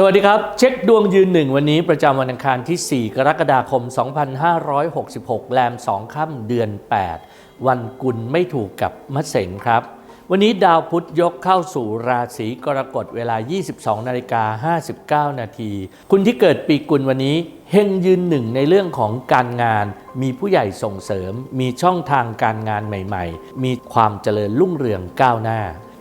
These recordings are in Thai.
สวัสดีครับ เช็คดวงยืนหนึ่งวันนี้ประจำวันอังคารที่ 4 กรกฎาคม 2566 แรม 2 ค่ำเดือน 8 วันกุลไม่ถูกกับมะเสงครับ วันนี้ดาวพุธยกเข้าสู่ราศีกรกฎเวลา 22 นาฬิกา 59 นาที คุณที่เกิดปีกุลวันนี้เฮงยืนหนึ่งในเรื่องของการงาน มีผู้ใหญ่ส่งเสริม มีช่องทางการงานใหม่ ๆ มีความเจริญรุ่งเรืองก้าวหน้า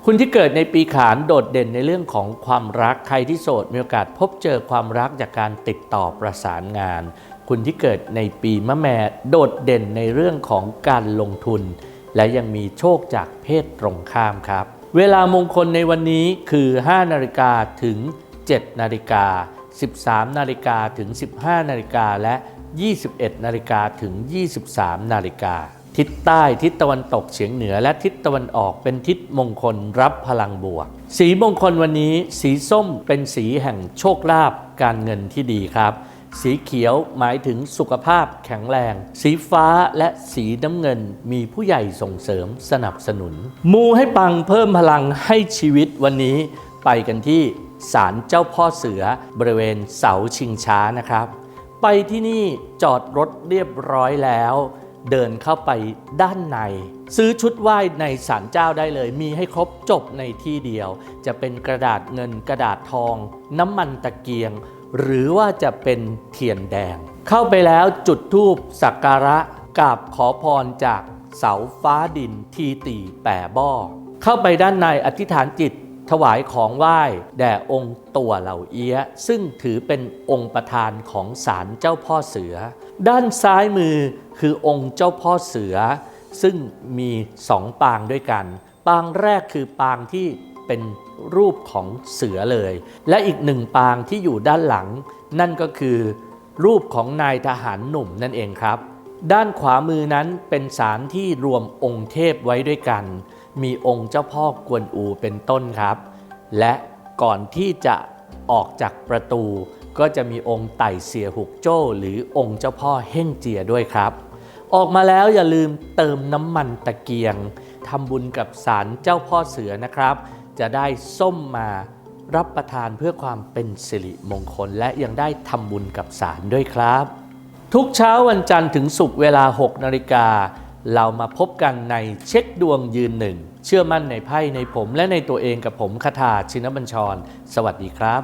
คุณที่เกิดในปีขานโดดเด่นในเรื่องของความรักใครที่โสดมีโอกาสพบเจอความรักจากการติดต่อประสานงาน คุณที่เกิดในปีมะแม่โดดเด่นในเรื่องของการลงทุน และยังมีโชคจากเพศตรงข้ามครับ เวลามงคลในวันนี้คือ 5 นาฬิกาถึง 7 นาฬิกา 13 นาฬิกาถึง 15 นาฬิกาและ 21 นาฬิกาถึง 23 นาฬิกา ทิศใต้ทิศตะวันตกเฉียงเหนือและทิศตะวันออกเป็นทิศมงคลรับพลังบวก สีมงคลวันนี้ สีส้มเป็นสีแห่งโชคลาภการเงินที่ดีครับ สีเขียวหมายถึงสุขภาพแข็งแรง สีฟ้าและสีน้ำเงินมีผู้ใหญ่ส่งเสริมสนับสนุน มูให้ปังเพิ่มพลังให้ชีวิตวันนี้ไปกันที่ศาลเจ้าพ่อเสือบริเวณเสาชิงช้านะครับ ไปที่นี่จอดรถเรียบร้อยแล้ว เดินเข้าไปด้านใน ซื้อชุดไหว้ในศาลเจ้าได้เลย มีให้ครบจบในที่เดียว จะเป็นกระดาษเงินกระดาษทอง น้ำมันตะเกียง หรือว่าจะเป็นเทียนแดง เข้าไปแล้วจุดธูปสักการะกราบขอพรจากเสาฟ้าดินทีตีแป่บ้อเข้าไปด้านในอธิษฐานจิต ถวายของไหว้แด่องค์ตัวเหล่าเอี้ย ซึ่งถือเป็นองค์ประธานของศาลเจ้าพ่อเสือ ด้านซ้ายมือคือองค์เจ้าพ่อเสือ ซึ่งมีสองปางด้วยกัน ปางแรกคือปางที่เป็นรูปของเสือเลย และอีกหนึ่งปางที่อยู่ด้านหลัง นั่นก็คือรูปของนายทหารหนุ่มนั่นเองครับ ด้านขวามือนั้นเป็นศาลที่รวมองค์เทพไว้ด้วยกัน มีองค์เจ้าพ่อกวนอูเป็นต้นครับ และก่อนที่จะออกจากประตู ก็จะมีองค์ไต่เสียหุกโจ้ หรือองค์เจ้าพ่อเฮ่งเจียด้วยครับ ออกมาแล้วอย่าลืมเติมน้ำมันตะเกียงทำบุญกับศาลเจ้าพ่อเสือนะครับ จะได้ส้มมารับประทานเพื่อความเป็นสิริมงคล และยังได้ทำบุญกับศาลด้วยครับ ทุกเช้าวันจันทร์ถึงศุกร์เวลา 6 นาฬิกา เรามาพบกันในเช็คดวงยืนหนึ่ง เชื่อมั่นในไพ่ในผมและในตัวเองกับผมคาถาชินบัญชร สวัสดีครับ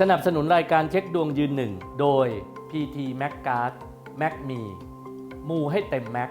สนับสนุนรายการเช็คดวงยืนหนึ่งโดย PT m a c g u a r d m a c m e มูให้เต็มแม็ก